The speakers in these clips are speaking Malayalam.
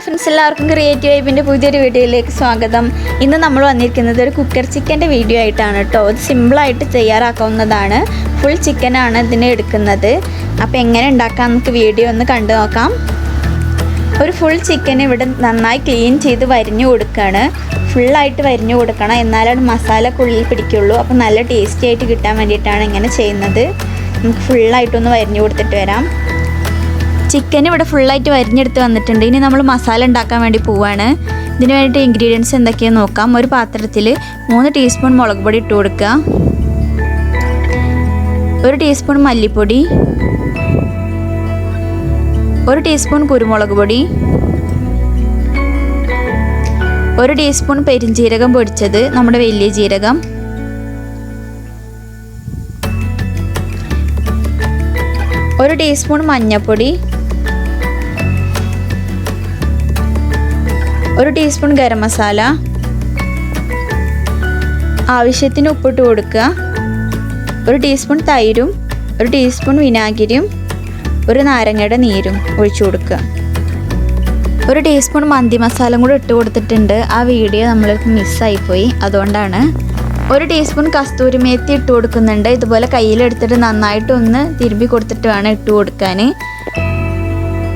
ഹായ് ഫ്രണ്ട്സ് എല്ലാവർക്കും ക്രിയേറ്റീവ് വൈബിന്റെ പുതിയൊരു വീഡിയോയിലേക്ക് സ്വാഗതം. ഇന്ന് നമ്മൾ വന്നിരിക്കുന്നത് ഒരു കുക്കർ ചിക്കന്റെ വീഡിയോ ആയിട്ടാണ് കേട്ടോ. ഇത് സിമ്പിളായിട്ട് തയ്യാറാക്കാവുന്നതാണ്. ഫുൾ ചിക്കനാണ് ഇതിനെ എടുക്കുന്നത്. അപ്പോൾ എങ്ങനെ ഉണ്ടാക്കാം നമുക്ക് വീഡിയോ ഒന്ന് കണ്ടു നോക്കാം. ഒരു ഫുൾ ചിക്കൻ ഇവിടെ നന്നായി ക്ലീൻ ചെയ്ത് വരിഞ്ഞു കൊടുക്കുകയാണ് ഫുള്ളായിട്ട് വരിഞ്ഞു കൊടുക്കണം. എന്നാലാണ് മസാല ഉള്ളിൽ പിടിക്കുള്ളൂ. അപ്പോൾ നല്ല ടേസ്റ്റി ആയിട്ട് കിട്ടാൻ വേണ്ടിയിട്ടാണ് ഇങ്ങനെ ചെയ്യുന്നത്. നമുക്ക് ഫുള്ളായിട്ടൊന്ന് വരിഞ്ഞു കൊടുത്തിട്ട് വരാം. ചിക്കൻ ഇവിടെ ഫുള്ളായിട്ട് വരിഞ്ഞെടുത്ത് വന്നിട്ടുണ്ട്. ഇനി നമ്മൾ മസാല ഉണ്ടാക്കാൻ വേണ്ടി പോവാണ്. ഇതിന് വേണ്ടിയിട്ട് ഇൻഗ്രീഡിയൻസ് എന്തൊക്കെയാണെന്ന് നോക്കാം. ഒരു പാത്രത്തിൽ മൂന്ന് ടീസ്പൂൺ മുളക് പൊടി ഇട്ട് കൊടുക്കുക ഒരു ടീസ്പൂൺ മല്ലിപ്പൊടി. ഒരു ടീസ്പൂൺ കുരുമുളക് പൊടി. ഒരു ടീസ്പൂൺ പെരിഞ്ജീരകം പൊടിച്ചത് നമ്മുടെ വലിയ ജീരകം. ഒരു ടീസ്പൂൺ മഞ്ഞൾപ്പൊടി ഒരു ടീസ്പൂൺ ഗരം മസാല. ആവശ്യത്തിന് ഉപ്പിട്ട് കൊടുക്കുക. ഒരു ടീസ്പൂൺ തൈരും ഒരു ടീസ്പൂൺ വിനാഗിരിയും ഒരു നാരങ്ങയുടെ നീരും ഒഴിച്ചു കൊടുക്കുക. ഒരു ടീസ്പൂൺ മന്തി മസാലയും കൂടെ ഇട്ട് കൊടുത്തിട്ടുണ്ട്. ആ വീഡിയോ നമ്മൾക്ക് മിസ്സായിപ്പോയി അതുകൊണ്ടാണ് ഒരു ടീസ്പൂൺ കസ്തൂരി മേത്തി ഇട്ട് കൊടുക്കുന്നുണ്ട്. ഇതുപോലെ കയ്യിലെടുത്തിട്ട് നന്നായിട്ടൊന്ന് തിരുമ്പി കൊടുത്തിട്ട് വേണം ഇട്ട് കൊടുക്കാൻ.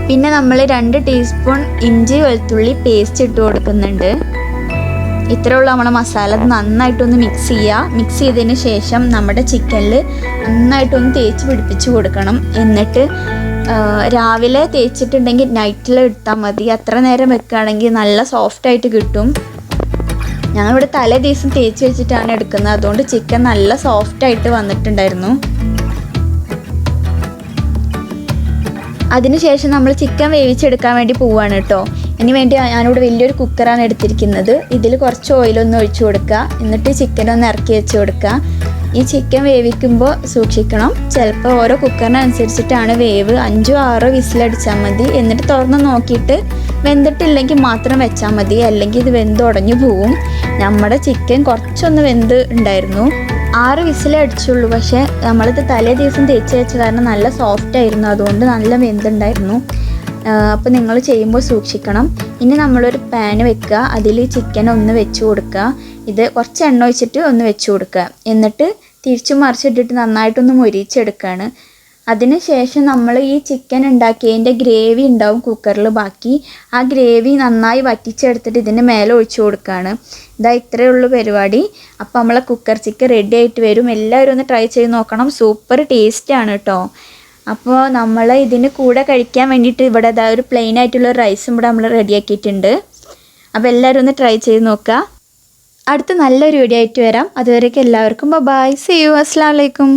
പിന്നെ നമ്മൾ രണ്ട് ടീസ്പൂൺ ഇഞ്ചി വെളുത്തുള്ളി പേസ്റ്റ് ഇട്ട് കൊടുക്കുന്നുണ്ട്. ഉള്ളൂ നമ്മുടെ മസാല. നന്നായിട്ടൊന്ന് മിക്സ് ചെയ്യുക മിക്സ് ചെയ്തതിന് ശേഷം നമ്മുടെ ചിക്കനിൽ നന്നായിട്ടൊന്ന് തേച്ച് പിടിപ്പിച്ച് കൊടുക്കണം. എന്നിട്ട് രാവിലെ തേച്ചിട്ടുണ്ടെങ്കിൽ നൈറ്റിൽ ഇട്ടാൽ മതി. അത്ര നേരം വെക്കുകയാണെങ്കിൽ നല്ല സോഫ്റ്റ് ആയിട്ട് കിട്ടും. ഞങ്ങളിവിടെ തലേ ദിവസം തേച്ച് വെച്ചിട്ടാണ് എടുക്കുന്നത്. അതുകൊണ്ട് ചിക്കൻ നല്ല സോഫ്റ്റ് ആയിട്ട് വന്നിട്ടുണ്ടായിരുന്നു. അതിനുശേഷം നമ്മൾ ചിക്കൻ വേവിച്ചെടുക്കാൻ വേണ്ടി പോവുകയാണ് കേട്ടോ. അതിന് വേണ്ടി ഞാനിവിടെ വലിയൊരു കുക്കറാണ് എടുത്തിരിക്കുന്നത്. ഇതിൽ കുറച്ച് ഓയിലൊന്ന് ഒഴിച്ചു കൊടുക്കുക. എന്നിട്ട് ചിക്കൻ ഒന്ന് ഇറക്കി വെച്ച് കൊടുക്കുക. ഈ ചിക്കൻ വേവിക്കുമ്പോൾ സൂക്ഷിക്കണം. ചിലപ്പോൾ ഓരോ കുക്കറിനനുസരിച്ചിട്ടാണ് വേവ്. അഞ്ചോ ആറോ വിസിലടിച്ചാൽ മതി. എന്നിട്ട് തുറന്ന് നോക്കിയിട്ട് വെന്തിട്ടില്ലെങ്കിൽ മാത്രം വെച്ചാൽ മതി. അല്ലെങ്കിൽ ഇത് വെന്ത് ഉടഞ്ഞു പോവും. നമ്മുടെ ചിക്കൻ കുറച്ചൊന്ന് വെന്ത് ഉണ്ടായിരുന്നു. ആറ് വിസിലേ അടിച്ചുള്ളൂ. പക്ഷേ നമ്മളിത് തലേ ദിവസം തേച്ച് വെച്ച കാരണം നല്ല സോഫ്റ്റ് ആയിരുന്നു. അതുകൊണ്ട് നല്ല വെന്തുണ്ടായിരുന്നു. അപ്പോൾ നിങ്ങൾ ചെയ്യുമ്പോൾ സൂക്ഷിക്കണം. ഇനി നമ്മളൊരു പാൻ വെക്കുക. അതിൽ ചിക്കൻ ഒന്ന് വെച്ച് കൊടുക്കുക. ഇത് കുറച്ച് എണ്ണ ഒഴിച്ചിട്ട് ഒന്ന് വെച്ച് കൊടുക്കുക. എന്നിട്ട് തിരിച്ചു മറിച്ചിട്ടിട്ട് നന്നായിട്ടൊന്ന് മൊരിച്ചെടുക്കുകയാണ് അതിന് ശേഷം നമ്മൾ ഈ ചിക്കൻ ഉണ്ടാക്കിയതിന്റെ ഗ്രേവി ഉണ്ടാവും കുക്കറിൽ ബാക്കി. ആ ഗ്രേവി നന്നായി വറ്റിച്ചെടുത്തിട്ട് ഇതിന്റെ മേലെ ഒഴിച്ചു കൊടുക്കുകയാണ് ഇതാ ഇത്രയേ ഉള്ളൂ പരിപാടി. അപ്പോൾ നമ്മളെ കുക്കർ ചിക്കൻ റെഡി ആയിട്ട് വരും. എല്ലാവരും ഒന്ന് ട്രൈ ചെയ്ത് നോക്കണം. സൂപ്പർ ടേസ്റ്റാണ് കേട്ടോ അപ്പോൾ നമ്മൾ ഇതിന് കൂടെ കഴിക്കാൻ വേണ്ടിയിട്ട് ഇവിടെ ഇതാ ഒരു പ്ലെയിൻ ആയിട്ടുള്ള റൈസും ഇവിടെ നമ്മൾ റെഡിയാക്കിയിട്ടുണ്ട് അപ്പോൾ എല്ലാവരും ഒന്ന് ട്രൈ ചെയ്ത് നോക്കുക. അടുത്ത നല്ലൊരു വീഡിയോ ആയിട്ട് വരാം. അതുവരേക്കും എല്ലാവർക്കും ബൈ സി യു അസ്സാം വലൈക്കും